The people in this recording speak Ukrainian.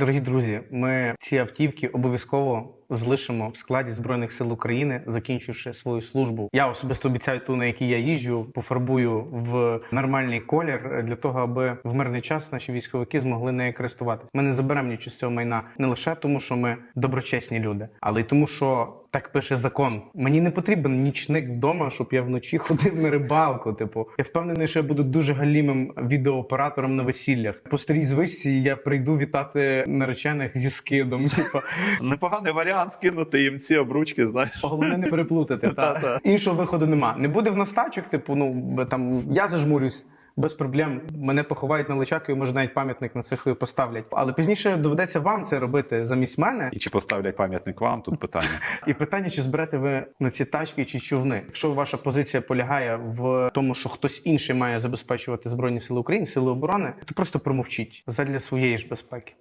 Дорогі друзі, ми ці автівки обов'язково залишимо в складі збройних сил України, закінчивши свою службу. Я особисто обіцяю ту, на якій я їжджу, пофарбую в нормальний колір для того, аби в мирний час наші військовики змогли нею користуватися. Ми не заберемо нічого з цього майна не лише тому, що ми доброчесні люди, але й тому, що так пише закон. Мені не потрібен нічник вдома, щоб я вночі ходив на рибалку. Типу, я впевнений, що я буду дуже галімим відеооператором на весіллях. По старій звичці я прийду вітати наречених зі скидом. Типу, Непоганий варіант скинути їм ці обручки, знаєш. головне не переплутати. Та. Та-та. Іншого виходу нема. Не буде в нас тачок, типу, ну там я зажмурюсь. Без проблем мене поховають на личаку і може навіть пам'ятник на цих поставлять. Але пізніше доведеться вам це робити замість мене. І чи поставлять пам'ятник вам? Тут питання. І питання, чи зберете ви на ці тачки чи човни? Якщо ваша позиція полягає в тому, що хтось інший має забезпечувати збройні сили України, сили оборони, то просто промовчіть задля своєї ж безпеки.